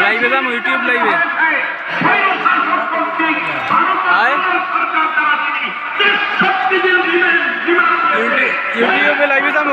live है हम YouTube live है हाय यूट्यूब पे लाइव है हम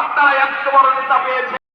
আপনারা এত বড় নেতা পেয়েছেন